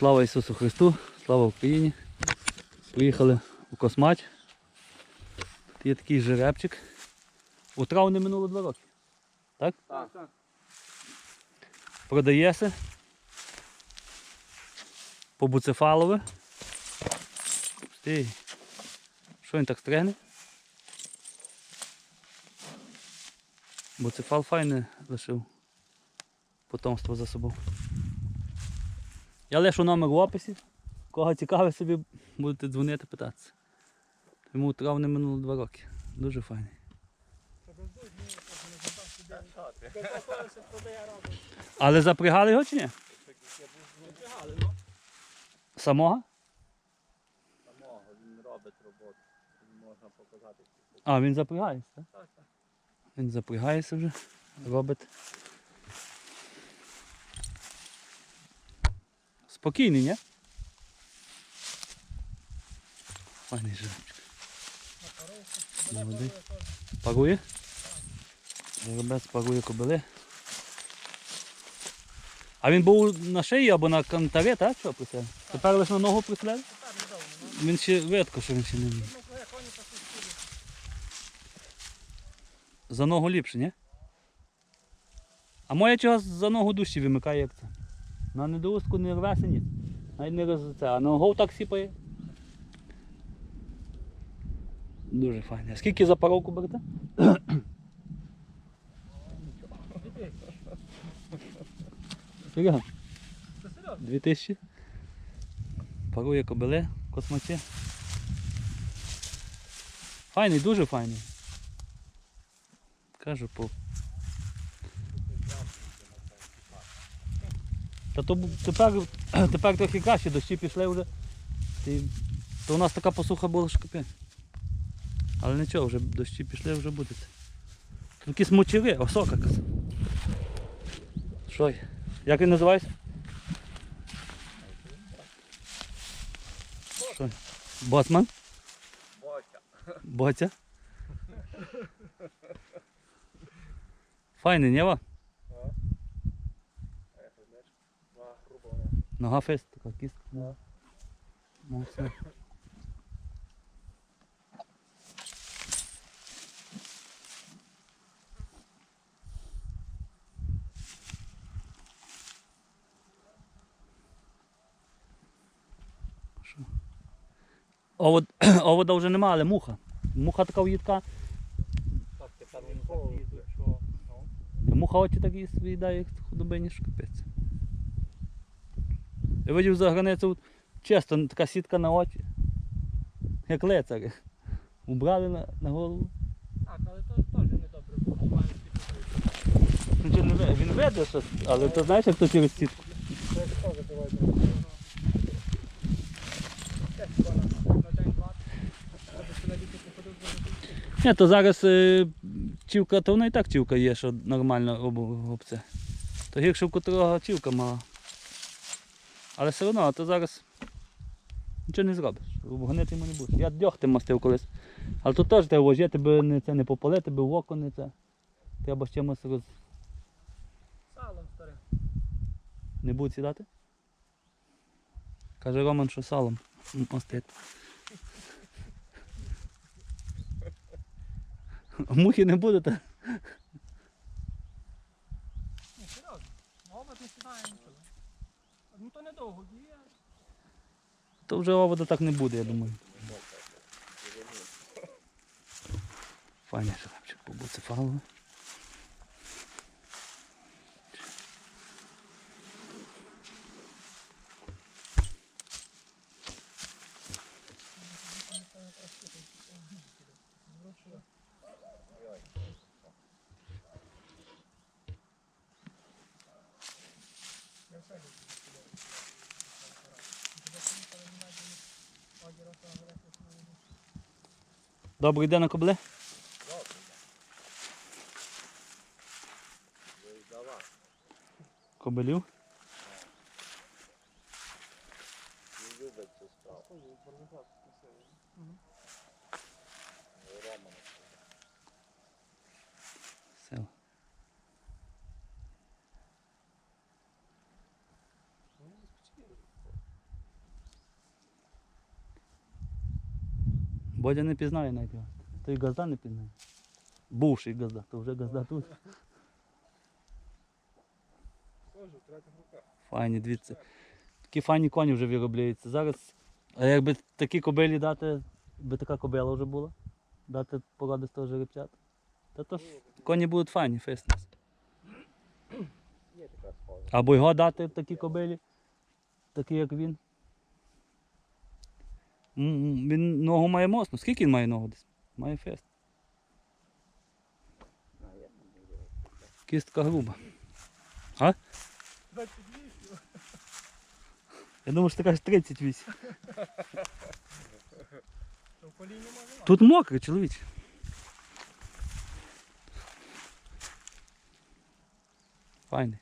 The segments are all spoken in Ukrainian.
Слава Ісусу Христу, слава Україні. Приїхали у Космач. Тут є такий жеребчик. У травні минуло два роки. Так? Так. Продається. По буцефалове. Стій. Що він так стригне? Буцефал файне лишив. Потомство за собою. Я лишу номер в описі. Кого цікавить собі, будете дзвонити, питатися. Йому травне минуло два роки. Дуже файний. Але запрягали його чи ні? Самого? Самого, він робить роботу. Можна показати. А, він запрягається, так? Так, так. Він запрягається вже, робить. Спокійний, ні? Файний жеребчик. Молодий. Парує? Жеребець парує кобили. А він був на шиї або на кантарі, так? Що присяг? Тепер лише на ногу присляє? Він ще видко, що він ще не. За ногу ліпше, ні? А моя чого за ногу дужче вимикає, як це. На недоустку не рвеся ніц. Навіть не роз це, а ногу так сіпає. Дуже файно. А Скільки за паровку берете? Серега? Дві тисячі. Парує кобили, космачі. Файний, дуже файний. Кажу по. Та то тепер, тепер трохи краще, дощі пішли вже. І, то у нас така посуха була що. Але нічого, вже дощі пішли, вже буде. Тут якісь мочери, осока казав. Що? Як він називається? Що? Боцман? Боча. Боця? Файний, ні? ва? Два грубо не. Нога фест, така кістка. Да. Ну, все. Що? Овод, овода вже нема, але муха. Муха така уїдка. Так, тепер він. Ну. Муха очі так і з'їдає, як худобині, що капець. Я видів за границю чисто така сітка на очі. Як лицарі. Убрали на, на голову. Так, але то теж недобре було. Ну, Він веде щось, але ти знаєш, як то через сітку. Ні, то зараз е, чівка, то вона і так чівка є, що нормально об, об. То гірше в котрого чівка мала. Але все одно, а то зараз нічого не зробиш. Обгонити йому не будеш. Я дьогтем мастив колись. Але тут теж треба вожити, би не, це, не попалити, би в око не це. Треба з чимось роз... Салом старим. не будуть сідати. Каже Роман, що салом мастити. Мухи не будете. Ні, серйозно. Овод не сідає нічого. Ну то недовго діє. То вже овода так не буде, я думаю. Файний жеребчик по Добрий день на кобле. Кобелів. Не любить цю справу. Бодя не пізнає навіть його. Газда не пізнає. Бувший газда, то вже газда тут. Файні, дивіться. Такі файні коні вже виробляються. Зараз, а якби такі кобилі дати, би така кобила вже була, дати породи з того жеребчат. Та то ж коні будуть файні, схожа. Або його дати такі кобилі, такі як він. Він ногу має моцну. Скільки він має ногу десь? Має фест. Кістка груба. 28. Я думаю, що ти кажеш 38. То в коліні може мати. Тут мокрий, чоловіче. Файний.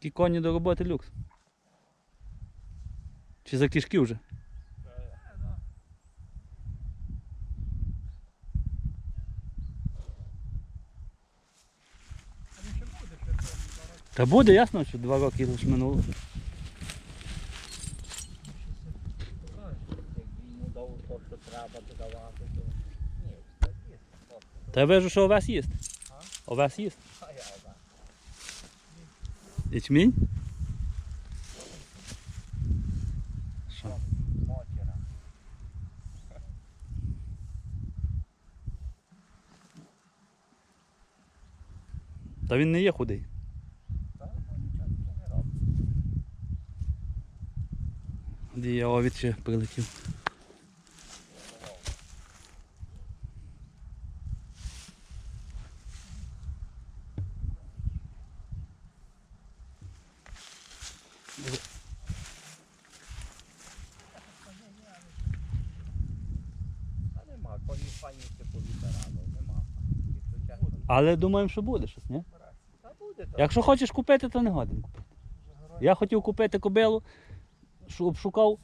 Такі коні до роботи люкс. Чи за кишки вже? Та буде ясно, що два роки лише минуло. Та я вижу, що овес їсть. Овес їсть. Ячмінь? Що? Та він не є худий. Де ще прилетів. Та нема. Але думаємо, що буде щось, ні? та буде так. Якщо хочеш купити, то не годин купити. Я хотів купити кобилу, шу- обшукав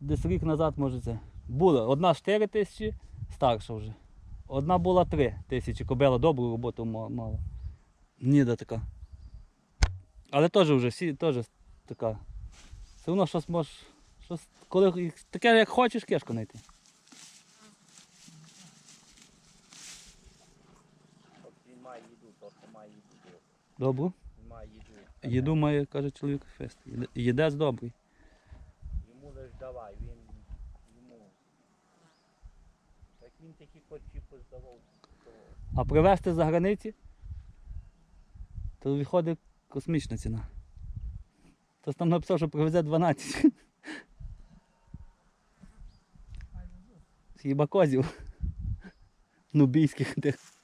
десь рік назад, може це. Була одна 4 тисячі, старша вже. Одна була 3 тисячі, кобила добру роботу ма- мала. Ніда така. Але теж вже всі теж така. Все одно щось можеш. Щось, коли таке, як хочеш, кешку знайти. От має їду, то що має їду. Добру. Він має їду. Їду має, каже чоловік, фест. Їде- Їдець добрий. Йому лиш давай, він йому. Як він такі корчі поздавав, то А привезти за границі, то виходить космічна ціна. Хтось там написав, що привезе 12. Хіба козів. Нубійських тих.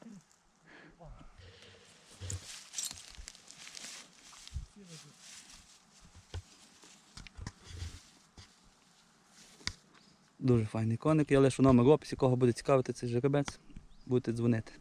Дуже файний коник. Я лишу номер в описі, кого буде цікавити цей жеребець, будете дзвонити.